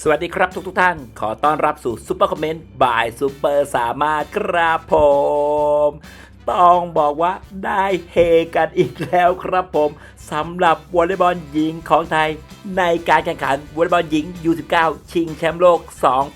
สวัสดีครับทุกทุกท่าน ขอต้อนรับสู่ซุปเปอร์คอมเมนต์บายซุปเปอร์สามารถครับผม ต้องบอกว่าได้เฮกันอีกแล้วครับผมสำหรับวอลเลย์บอลหญิงของไทย ในการแข่งขันวอลเลย์บอลหญิง U19 ชิงแชมป์โลก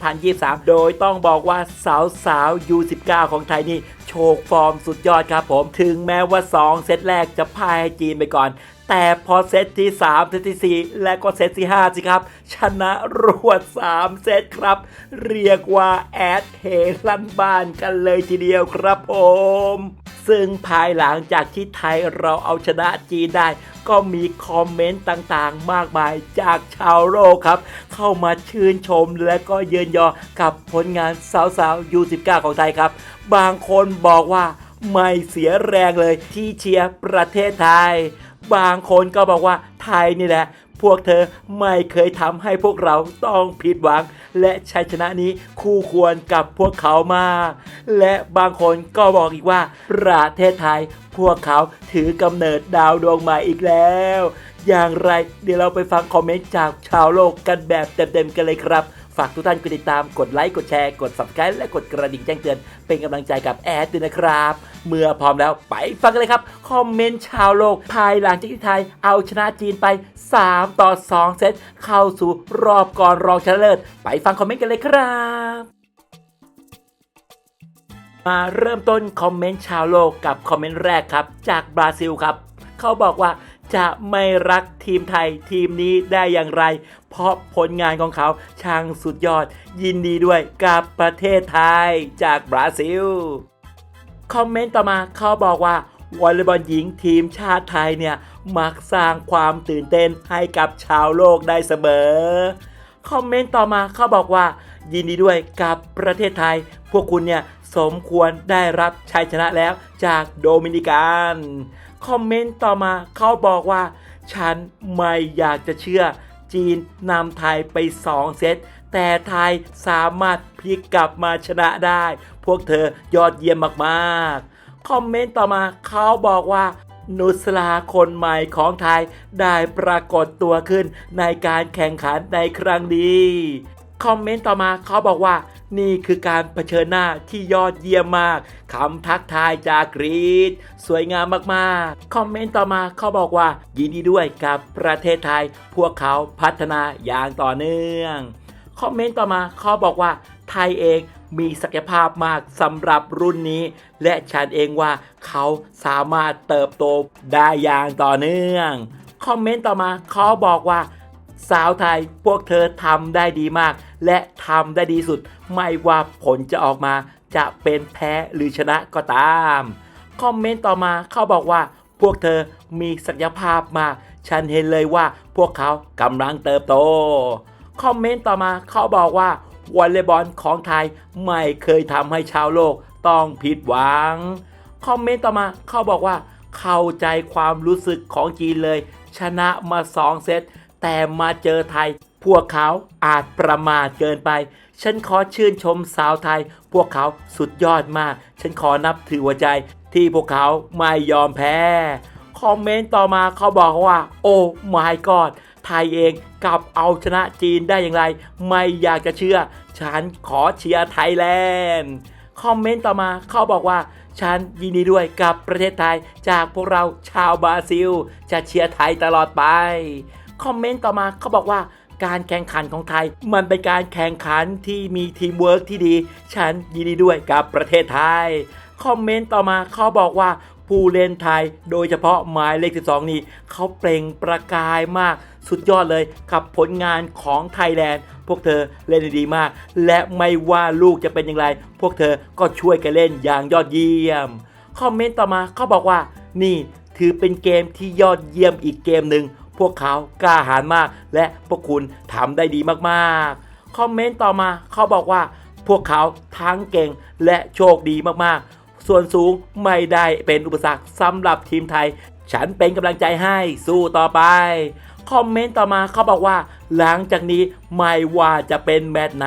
2023 โดยต้องบอกว่าสาวสาว U19 ของไทยนี่โชว์ฟอร์มสุดยอดครับผม ถึงแม้ว่า 2 เซตแรกจะพ่ายให้จีนไปก่อน แต่พอเซตที่ 3 เซตที่ 4 และก็เซตที่ 5 สิครับ ชนะรวด 3 เซตครับ เรียกว่า แอดเฮลันบ้านกันเลยทีเดียวครับผม ซึ่งภายหลังจากที่ไทยเราเอาชนะจีนได้ ก็มีคอมเมนต์ต่างๆ มากมายจากชาวโลกครับ เข้ามาชื่นชมและก็เยินยอกับผลงานสาวๆ U19 ของไทยครับ บางคนบอกว่าไม่เสียแรงเลยที่เชียร์ประเทศไทย บางคนก็บอกว่าไทยนี่แหละ พวกเธอไม่เคยทำให้พวกเราต้องผิดหวัง และชัยชนะนี้คู่ควรกับพวกเขามาก และบางคนก็บอกอีกว่า ประเทศไทย พวกเขาถือกำเนิดดาวดวงใหม่อีกแล้ว อย่างไรเดี๋ยวเราไปฟังคอมเมนต์จากชาวโลกกันแบบเต็มๆกันเลยครับฝากทุกท่านกดติดตาม กดไลค์ กดแชร์ กด subscribe และกดกระดิ่งแจ้งเตือน เป็นกำลังใจกับแอดด้วยนะครับ เมื่อพร้อมแล้วไปฟังกันเลยครับ คอมเมนต์ชาวโลก ภายหลังจากที่ไทยเอาชนะจีนไป 3 ต่อ 2 เซตเข้าสู่รอบก่อนรองชนะเลิศ ไปฟังคอมเมนต์กันเลยครับมาเริ่มต้นคอมเมนต์ชาวโลกกับคอมเมนต์แรกครับ จากบราซิลครับ เขาบอกว่าจะไม่รักทีมไทยทีมนี้ได้อย่างไร เพราะผลงานของเขาช่างสุดยอด ยินดีด้วยกับประเทศไทยจากบราซิล คอมเมนต์ต่อมาเขาบอกว่าวอลเลย์บอลหญิงทีมชาติไทยเนี่ย มักสร้างความตื่นเต้นให้กับชาวโลกได้เสมอ คอมเมนต์ต่อมาเขาบอกว่า ยินดีด้วยกับประเทศไทย พวกคุณเนี่ยสมควรได้รับชัยชนะแล้วจากโดมินิกัน คอมเมนต์ต่อมาเขาบอกว่า ฉันไม่อยากจะเชื่อจีนนำไทยไป 2 เซต แต่ไทยสามารถพลิกกลับมาชนะได้ พวกเธอยอดเยี่ยมมากๆ คอมเมนต์ต่อมาเขาบอกว่านุสลาคนใหม่ของไทยได้ปรากฏตัวขึ้นในการแข่งขันในครั้งนี้คอมเมนต์ต่อมาเขาบอกว่า นี่คือการเผชิญหน้าที่ยอดเยี่ยมมากคำทักทายจากกรีดสวยงามมากๆ คอมเมนต์ต่อมาเขาบอกว่า ยินดีด้วยกับประเทศไทย พวกเขาพัฒนาอย่างต่อเนื่อง คอมเมนต์ต่อมาเขาบอกว่าไทยเองมีศักยภาพมากสำหรับรุ่นนี้ และฉันเองว่าเขาสามารถเติบโตได้อย่างต่อเนื่อง คอมเมนต์ต่อมาเขาบอกว่า สาวไทยพวกเธอทำได้ดีมาก และทำได้ดีสุด ไม่ว่าผลจะออกมาจะเป็นแพ้หรือชนะก็ตาม คอมเมนต์ต่อมาเขาบอกว่า พวกเธอมีศักยภาพมาก ฉันเห็นเลยว่าพวกเขากำลังเติบโต คอมเมนต์ต่อมาเขาบอกว่าวอลเลย์บอลของไทยไม่เคยทำให้ชาวโลกต้องผิดหวัง คอมเมนต์ต่อมาเขาบอกว่า เข้าใจความรู้สึกของจีนเลย ชนะมา2เซตแต่มาเจอไทย พวกเขาอาจประมาทเกินไป ฉันขอชื่นชมสาวไทย พวกเขาสุดยอดมาก ฉันขอนับถือหัวใจที่พวกเขาไม่ยอมแพ้ คอมเมนต์ต่อมาเขาบอกว่า โอ้ my god ไทยเองกลับเอาชนะจีนได้อย่างไร ไม่อยากจะเชื่อ ฉันขอเชียร์ไทยแลนด์คอมเมนต์ต่อมาเขาบอกว่า ฉันยินดีด้วยกับประเทศไทย จากพวกเราชาวบราซิล จะเชียร์ไทยตลอดไป คอมเมนต์ต่อมาเขาบอกว่าการแข่งขันของไทย มันเป็นการแข่งขันที่มีทีมเวิร์กที่ดี ฉันยินดีด้วยกับประเทศไทย คอมเมนต์ต่อมาเขาบอกว่า ผู้เล่นไทย โดยเฉพาะหมายเลข 12 นี้เขาเปล่งประกายมาก สุดยอดเลยกับผลงานของไทยแลนด์ พวกเธอเล่นได้ดีมาก และไม่ว่าลูกจะเป็นอย่างไร พวกเธอก็ช่วยกันเล่นอย่างยอดเยี่ยม คอมเมนต์ต่อมาเขาบอกว่า นี่ถือเป็นเกมที่ยอดเยี่ยมอีกเกมหนึ่งพวกเขากล้าหาญมาก และพวกคุณทำได้ดีมากๆ คอมเมนต์ต่อมาเขาบอกว่า พวกเขาทั้งเก่งและโชคดีมากๆ ส่วนสูงไม่ได้เป็นอุปสรรคสำหรับทีมไทย ฉันเป็นกำลังใจให้สู้ต่อไป คอมเมนต์ต่อมาเขาบอกว่า หลังจากนี้ไม่ว่าจะเป็นแมตช์ไหน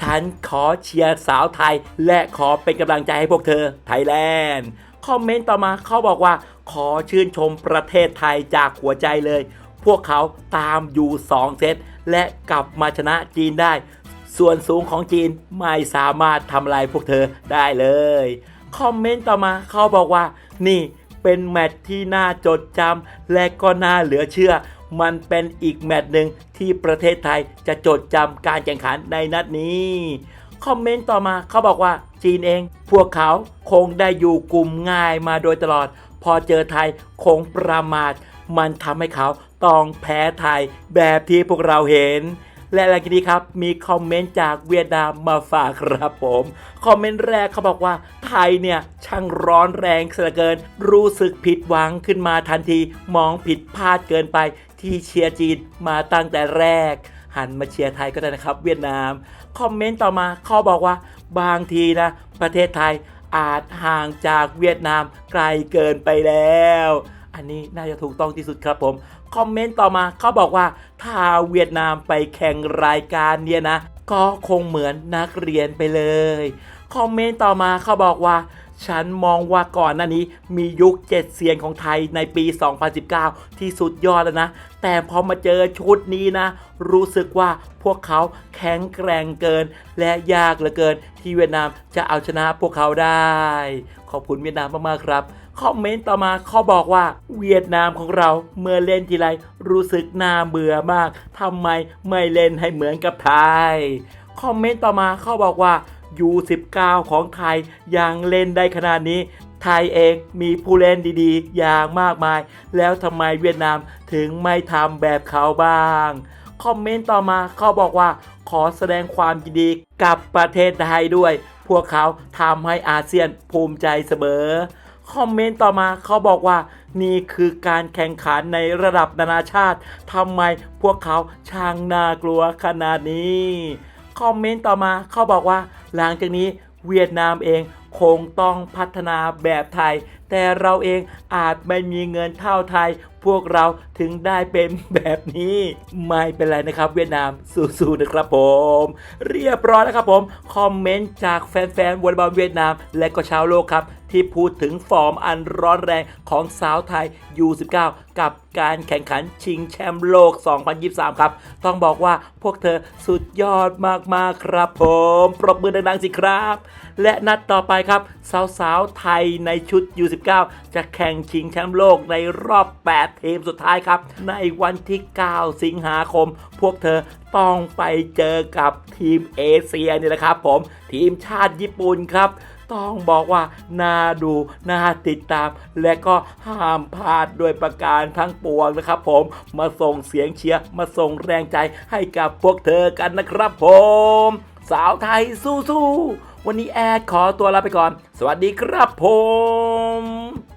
ฉันขอเชียร์สาวไทย และขอเป็นกำลังใจให้พวกเธอ ไทยแลนด์คอมเมนต์ต่อมาเขาบอกว่า ขอชื่นชมประเทศไทยจากหัวใจเลยพพวกเขาตามอยู่ 2 เซต และกลับมาชนะจีนได้ ส่วนสูงของจีนไม่สามารถทำลายพวกเธอได้เลย คอมเมนต์ต่อมาเขาบอกว่า นี่เป็นแมตช์ที่น่าจดจำและก็น่าเหลือเชื่อ มันเป็นอีกแมตช์หนึ่งที่ประเทศไทยจะจดจำการแข่งขันในนัดนี้คอมเมนต์ต่อมาเขาบอกว่าจีนเอง พวกเขาคงได้อยู่กลุ่มง่ายมาโดยตลอด พอเจอไทยคงประมาท มันทำให้เขาต้องแพ้ไทยแบบที่พวกเราเห็น และหลังจากนี้ครับมีคอมเมนต์จากเวียดนามมาฝากครับผม คอมเมนต์แรกเขาบอกว่าไทยเนี่ยช่างร้อนแรงเสียเหลือเกิน รู้สึกผิดหวังขึ้นมาทันทีมองผิดพลาดเกินไป ที่เชียร์จีนมาตั้งแต่แรก หันมาเชียร์ไทยก็ได้นะครับ เวียดนาม คอมเมนต์ต่อมาเขาบอกว่าบางทีนะ ประเทศไทยอาจห่างจากเวียดนามไกลเกินไปแล้ว อันนี้น่าจะถูกต้องที่สุดครับผม คอมเมนต์ต่อมาเขาบอกว่าถ้าเวียดนามไปแข่งรายการเนี่ยนะ ก็คงเหมือนนักเรียนไปเลย คอมเมนต์ต่อมาเขาบอกว่าฉันมองว่าก่อนหน้านี้มียุคเจ็ดเซียนของไทยในปี 2019 ที่สุดยอดแล้วนะ แต่พอมาเจอชุดนี้นะ รู้สึกว่าพวกเขาแข็งแกร่งเกิน และยากเหลือเกินที่เวียดนามจะเอาชนะพวกเขาได้ ขอบคุณเวียดนามมากๆครับ คอมเมนต์ต่อมาเขาบอกว่า เวียดนามของเราเมื่อเล่นทีไรรู้สึกน่าเบื่อมากทำไมไม่เล่นให้เหมือนกับไทย คอมเมนต์ต่อมาเขาบอกว่า U19 ของไทยยังเล่นได้ขนาดนี้ ไทยเองมีผู้เล่นดีๆ อย่างมากมาย แล้วทำไมเวียดนามถึงไม่ทำแบบเขาบ้างคอมเมนต์ต่อมาเขาบอกว่าขอแสดงความยินดีกับประเทศไทยด้วย พวกเขาทำให้อาเซียนภูมิใจเสมอ คอมเมนต์ต่อมาเขาบอกว่า นี่คือการแข่งขันในระดับนานาชาติทำไมพวกเขาช่างน่ากลัวขนาดนี้ คอมเมนต์ต่อมาเขาบอกว่า หลังจากนี้เวียดนามเองคงต้องพัฒนาแบบไทย แต่เราเองอาจไม่มีเงินเท่าไทย พวกเราถึงได้เป็นแบบนี้ ไม่เป็นไรนะครับ เวียดนามสู้ๆนะครับผม เรียบร้อยแล้วครับผม คอมเมนต์จากแฟนๆวอลเลย์บอลเวียดนาม และก็ชาวโลกครับ ที่พูดถึงฟอร์มอันร้อนแรงของสาวไทย U19 กับการแข่งขันชิงแชมป์โลก 2023 ครับ ต้องบอกว่าพวกเธอสุดยอดมาก ๆ ครับผม ปรบมือดัง ๆ สิครับ และนัดต่อไปครับ สาว ๆ ไทยในชุด U19 จะแข่งชิงแชมป์โลกในรอบ 8 ทีมสุดท้ายครับ ในวันที่ 9 สิงหาคม พวกเธอต้องไปเจอกับทีมเอเชียนี่แหละครับผม ทีมชาติญี่ปุ่นครับต้องบอกว่าน่าดูน่าติดตาม และก็ห้ามพลาดด้วยประการทั้งปวงนะครับผมมาส่งเสียงเชียร์มาส่งแรงใจให้กับพวกเธอกันนะครับผม สาวไทยสู้ๆวันนี้แอดขอตัวลาไปก่อน สวัสดีครับผม